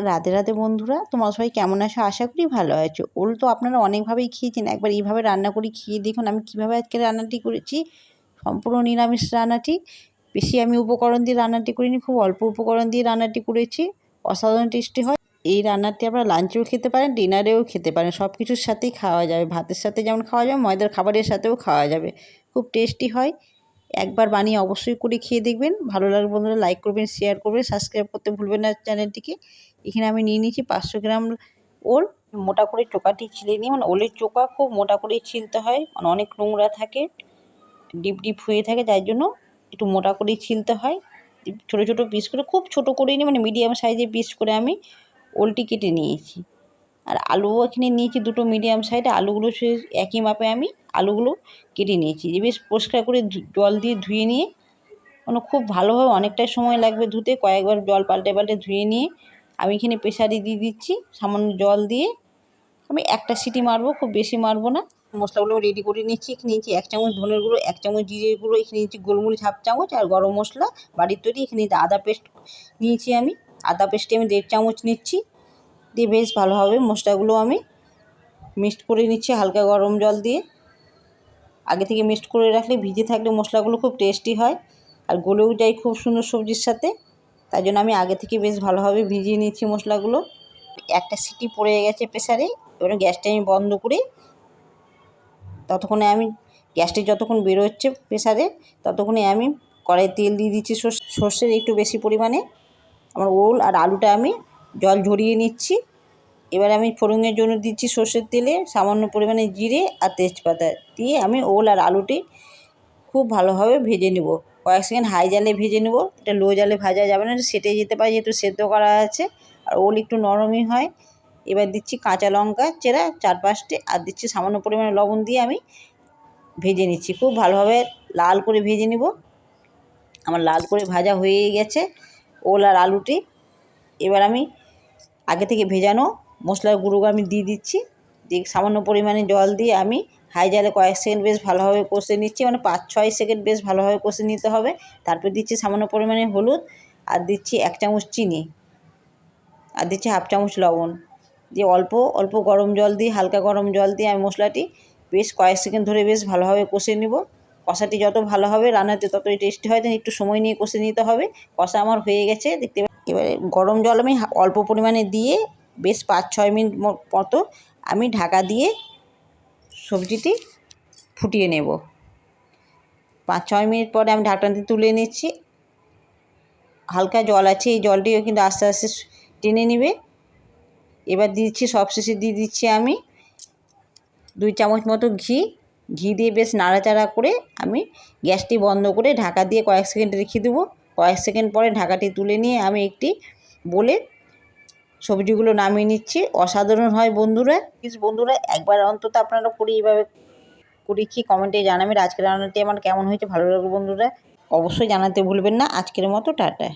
রাধে রাধে বন্ধুরা, তোমরা সবাই কেমন আছো? আশা করি ভালো আছো। ওল তো আপনারা অনেকভাবেই খেয়েছেন। একবার এইভাবে রান্না করে খেয়ে দেখুন, আমি কীভাবে আজকে রান্নাটি করেছি। সম্পূর্ণ নিরামিষ রান্নাটি। বেশি আমি উপকরণ দিয়ে রান্নাটি করিনি, খুব অল্প উপকরণ দিয়ে রান্নাটি করেছি। অসাধারণ টেস্টি হয়। এই রান্নাটি আপনারা লাঞ্চেও খেতে পারেন, ডিনারেও খেতে পারেন। সব কিছুর সাথেই খাওয়া যাবে। ভাতের সাথে যেমন খাওয়া যাবে, ময়দার খাবারের সাথেও খাওয়া যাবে। খুব টেস্টি হয়। একবার বানিয়ে অবশ্যই করে খেয়ে দেখবেন। ভালো লাগবে বন্ধুরা লাইক করবেন শেয়ার করবেন সাবস্ক্রাইব করতে ভুলবেন না চ্যানেলটিকে এখানে আমি নিয়ে নিয়েছি পাঁচশো গ্রাম ওল, মোটা করে চোকাটি ছিলে নিয়ে। মানে ওলের চোকা খুব মোটা করে ছিলতে হয় মানে অনেক নোংরা থাকে, ডিপ ডিপ হয়ে থাকে তাই জন্য একটু মোটা করেই ছিলতে হয়। ছোটো ছোটো পিস করে, খুব ছোটো করে নিয়ে মানে মিডিয়াম সাইজের পিস করে আমি ওলটি কেটে নিয়েছি। আর আলুও এখানে নিয়েছি দুটো মিডিয়াম সাইজে আলুগুলো সে একই মাপে আমি আলুগুলো কেটে নিয়েছি। যে বেশ পরিষ্কার করে জল দিয়ে ধুয়ে নিয়ে মানে খুব ভালোভাবে অনেকটাই সময় লাগবে ধুতে। কয়েকবার জল পাল্টে পাল্টে ধুয়ে নিয়ে আমি এখানে প্রেশারে দিয়ে দিচ্ছি, সামান্য জল দিয়ে। আমি একটা সিটি মারবো, খুব বেশি মারবো না। মশলাগুলো রেডি করে নিচ্ছি এখানে নিয়েছি এক চামচ ধনের গুঁড়ো, এক চামচ জিরের গুঁড়ো, এখানে নিয়েছি গোলমরিচ হাফ চামচ আর গরম মশলা। বাড়ির তৈরি এখানে আদা পেস্ট নিয়েছি আমি। আদা পেস্টে আমি দেড় চামচ নিচ্ছি। দিয়ে বেশ ভালোভাবে মশলাগুলো আমি মিক্সড করে নিচ্ছি হালকা গরম জল দিয়ে। আগে থেকে মিক্সড করে রাখলে ভিজে থাকলে মশলাগুলো খুব টেস্টি হয় আর গলেও যায় খুব সুন্দর সবজির সাথে। তাই জন্য আমি আগে থেকে বেশ ভালোভাবে ভিজিয়ে নিচ্ছি মশলাগুলো। একটা সিটি পড়ে গেছে প্রেসারে, এবারে গ্যাসটা আমি বন্ধ করে ততক্ষণে আমি গ্যাসটি যতক্ষণ বেরোচ্ছে প্রেসারে ততক্ষণে আমি কড়াই তেল দিয়ে দিচ্ছি সর্ষের একটু বেশি পরিমাণে। আমার ওল আর আলুটা আমি জল ঝরিয়ে নিচ্ছি। এবার আমি ফোড়নের জন্য দিচ্ছি সর্ষের তেলে সামান্য পরিমাণে জিরে আর তেজপাতা দিয়ে আমি ওল আর আলুটি খুব ভালোভাবে ভেজে নেব। কয়েক সেকেন্ড হাই জালে ভেজে নেব। এটা লো জালে ভাজা যাবে না, সেটে যেতে পারে যেহেতু সেদ্ধ করা আছে। আর ওল একটু নরমই হয়। এবার দিচ্ছি কাঁচা লঙ্কা চেরা চার পাঁচটে আর দিচ্ছি সামান্য পরিমাণে লবণ দিয়ে আমি ভেজে নিচ্ছি। খুব ভালোভাবে লাল করে ভেজে নেব। আমার লাল করে ভাজা হয়ে গেছে ওল আর আলুটি। এবার আমি আগে থেকে ভেজানো মশলার গুঁড়ো আমি দিয়ে দিচ্ছি। দিয়ে সামান্য পরিমাণে জল দিয়ে আমি হাই জালে কয়েক সেকেন্ড বেশ ভালোভাবে কষে নিচ্ছি। মানে পাঁচ, ছয় সেকেন্ড বেশ ভালোভাবে কষে নিতে হবে। তারপর দিচ্ছি সামান্য পরিমাণে হলুদ আর দিচ্ছি এক চামচ চিনি। আর দিচ্ছি হাফ চামচ লবণ। দিয়ে অল্প অল্প গরম জল দিয়ে, হালকা গরম জল দিয়ে আমি মশলাটি বেশ কয়েক সেকেন্ড ধরে বেশ ভালোভাবে কষে নেব। কষাটি যত ভালো হবে, রান্নাতে ততই টেস্টি হয়। একটু সময় নিয়ে কষে নিতে হবে। কষা আমার হয়ে গেছে, দেখতে এবারে গরম জল আমি অল্প পরিমাণে দিয়ে বেশ পাঁচ ছয় মিনিট মতো আমি ঢাকা দিয়ে সবজিটি ফুটিয়ে নেব। পাঁচ ছয় মিনিট পরে আমি ঢাকনাটি তুলে নিচ্ছি। হালকা জল আছে, এই জলটিও কিন্তু আস্তে আস্তে টেনে নেবে। এবার দিচ্ছি, সবশেষে দিয়ে দিচ্ছি আমি দুই চামচ মতো ঘি। ঘি দিয়ে বেশ নাড়াচাড়া করে আমি গ্যাসটি বন্ধ করে ঢাকা দিয়ে কয়েক সেকেন্ড রেখে দেবো। কয়েক সেকেন্ড পরে ঢাকাটি তুলে নিয়ে আমি একটি বলে সবজিগুলো নামিয়ে নিচ্ছি। অসাধারণ হয় বন্ধুরা। প্লিজ বন্ধুরা, একবার অন্তত আপনারা করে এইভাবে করেছি কমেন্টে জানাবেন। আজকের রান্নাটি আমার কেমন হয়েছে, ভালো লাগবে বন্ধুরা? অবশ্যই জানাতে ভুলবেন না। আজকের মতো, টাটা।